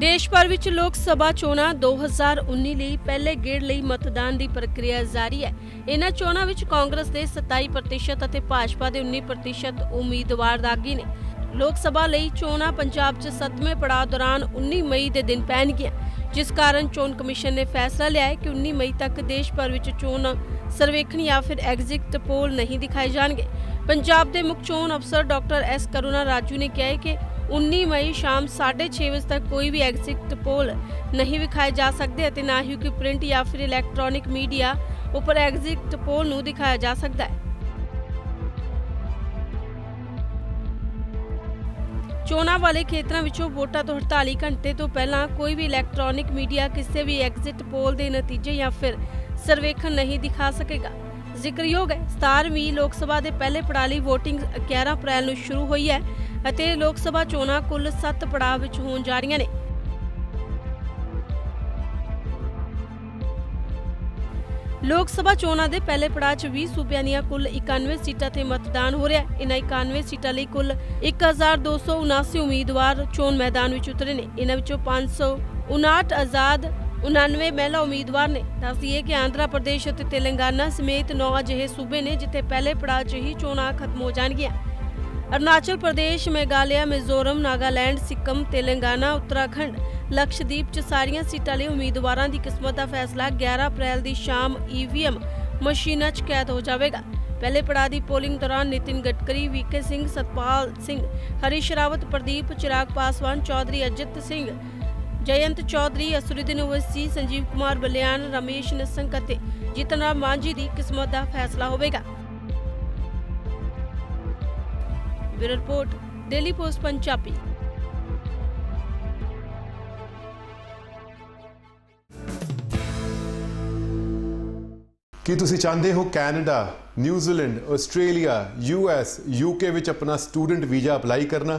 ਦੇਸ਼ ਭਰ ਵਿੱਚ ਲੋਕ ਸਭਾ ਚੋਣਾਂ 2019 ਲਈ ਪਹਿਲੇ ਗੇੜ ਲਈ ਮਤਦਾਨ ਦੀ ਪ੍ਰਕਿਰਿਆ ਜਾਰੀ ਹੈ। ਇਨ੍ਹਾਂ ਚੋਣਾਂ ਵਿੱਚ ਕਾਂਗਰਸ ਦੇ 27% ਅਤੇ ਭਾਜਪਾ ਦੇ 19% ਉਮੀਦਵਾਰ ਦਾਗੀ ਨੇ। ਲੋਕ ਸਭਾ ਲਈ ਚੋਣਾਂ ਪੰਜਾਬ 'ਚ 7ਵੇਂ ਪੜਾਅ ਦੌਰਾਨ 19 ਮਈ ਦੇ ਦਿਨ ਪੈਣਗੀਆਂ, ਜਿਸ ਕਾਰਨ ਚੋਣ ਕਮਿਸ਼ਨ ਨੇ ਫੈਸਲਾ ਲਿਆ ਹੈ ਕਿ 19 ਮਈ ਤੱਕ ਦੇਸ਼ ਭਰ ਵਿੱਚ ਚੋਣ ਸਰਵੇਖਣ ਜਾਂ ਫਿਰ ਐਗਜ਼ਿਟ ਪੋਲ ਨਹੀਂ ਦਿਖਾਏ ਜਾਣਗੇ। ਪੰਜਾਬ ਦੇ ਮੁੱਖ ਚੋਣ ਅਫਸਰ ਡਾਕਟਰ ਐਸ ਕਰੁਣਾ ਰਾਜੂ ਨੇ ਕਿਹਾ ਹੈ ਕਿ 19 ਮਈ ਸ਼ਾਮ 6:30 ਵਜੇ ਤੱਕ ਕੋਈ ਵੀ ਐਗਜ਼ਿਟ ਪੋਲ ਨਹੀਂ ਵਿਖਾਏ ਜਾ ਸਕਦੇ ਅਤੇ ਨਾ ਹੀ ਕੋਈ ਪ੍ਰਿੰਟ ਜਾਂ ਫਿਰ ਇਲੈਕਟ੍ਰੋਨਿਕ ਮੀਡੀਆ ਉੱਪਰ ਐਗਜ਼ਿਟ ਪੋਲ ਨੂੰ ਦਿਖਾਇਆ ਜਾ ਸਕਦਾ ਹੈ। ਚੋਣਾਂ ਵਾਲੇ ਖੇਤਰਾਂ ਵਿੱਚੋਂ ਵੋਟਾਂ ਤੋਂ 48 ਘੰਟੇ ਤੋਂ ਪਹਿਲਾਂ ਕੋਈ ਵੀ ਇਲੈਕਟ੍ਰੋਨਿਕ ਮੀਡੀਆ ਕਿਸੇ ਵੀ ਐਗਜ਼ਿਟ ਪੋਲ ਦੇ ਨਤੀਜੇ ਜਾਂ ਫਿਰ ਸਰਵੇਖਣ ਨਹੀਂ ਦਿਖਾ ਸਕੇਗਾ। ਜ਼ਿਕਰਯੋਗ ਹੈ। 17ਵੀਂ ਲੋਕ ਸਭਾ ਦੇ ਪਹਿਲੇ ਪੜਾਅ ਲਈ VOTING 11 ਅਪ੍ਰੈਲ ਨੂੰ ਸ਼ੁਰੂ ਹੋਈ ਹੈ ਅਤੇ ਲੋਕ ਸਭਾ ਚੋਣਾਂ ਕੁੱਲ 7 ਪੜਾਅ ਵਿੱਚ ਹੋਣ ਜਾ ਰਹੀਆਂ ਨੇ। ਲੋਕ ਸਭਾ ਚੋਣਾਂ ਦੇ ਪਹਿਲੇ ਪੜਾਅ 'ਚ 20 ਸੂਬਿਆਂ ਦੀਆਂ ਕੁੱਲ 91 ਸੀਟਾਂ ਤੇ ਮਤਦਾਨ ਹੋ ਰਿਹਾ ਹੈ। ਇਨ੍ਹਾਂ 91 ਸੀਟਾਂ ਲਈ ਕੁੱਲ 1279 ਉਮੀਦਵਾਰ ਚੋਣ ਮੈਦਾਨ ਵਿੱਚ ਉਤਰੇ ਨੇ। ਇਨ੍ਹਾਂ ਵਿੱਚੋਂ 559 ਆਜ਼ਾਦ 99 ਮਹਿਲਾ ਉਮੀਦਵਾਰ ਨੇ ਦੱਸਦੀਏ ਕਿ ਆਂਧਰਾ ਪ੍ਰਦੇਸ਼ ਅਤੇ ਤੇਲੰਗਾਨਾ ਸਮੇਤ 9 ਅਜਿਹੇ ਸੂਬੇ ਨੇ ਜਿੱਥੇ ਪਹਿਲੇ ਪੜਾਅ 'ਚ ਹੀ ਚੋਣਾਂ ਖਤਮ ਹੋ ਜਾਣਗੀਆਂ। ਅਰੁਣਾਚਲ ਪ੍ਰਦੇਸ਼, ਮੇਘਾਲਿਆ, ਮਿਜ਼ੋਰਮ, ਨਾਗਾਲੈਂਡ, ਸਿੱਕਮ, ਤੇਲੰਗਾਨਾ, ਉੱਤਰਾਖੰਡ, ਲਕਸ਼ਦੀਪ 'ਚ ਸਾਰੀਆਂ ਸੀਟਾਂ ਲਈ ਉਮੀਦਵਾਰਾਂ ਦੀ ਕਿਸਮਤ ਦਾ ਫੈਸਲਾ 11 ਅਪ੍ਰੈਲ ਦੀ ਸ਼ਾਮ ਈਵੀਐਮ ਮਸ਼ੀਨਾਂ 'ਚ ਕੈਦ ਹੋ ਜਾਵੇਗਾ। ਪਹਿਲੇ ਪੜਾਅ ਦੀ ਪੋਲਿੰਗ ਦੌਰਾਨ ਨਿਤਿਨ ਗਡਕਰੀ ਵੀਕੇ ਸਿੰਘ, ਸਤਪਾਲ ਸਿੰਘ, ਹਰੀਸ਼ ਰਾਵਤ, ਪ੍ਰਦੀਪ ਚਿਰਾਗ ਪਾਸਵਾਨ, ਚੌਧਰੀ ਅਜਿਤ ਸਿੰਘ ਜਯੰਤ ਚੌਧਰੀ ਅਸਰੁਦੀਨ ਓਵੈਸੀ ਸੰਜੀਵ ਕੁਮਾਰ ਬਲਿਆਨ, ਰਮੇਸ਼ ਨਸੰਕ ਅਤੇ ਜਿਤਨ ਰਾਮ ਦੀ ਕਿਸਮਤ ਦਾ ਫੈਸਲਾ ਹੋਵੇਗਾ। Bureau report, daily post, Punjabi. ਕੀ ਤੁਸੀਂ ਚਾਹੁੰਦੇ ਹੋ Canada, New Zealand, Australia US UK ਵਿੱਚ ਆਪਣਾ ਸਟੂਡੈਂਟ ਵੀਜ਼ਾ ਅਪਲਾਈ ਕਰਨਾ?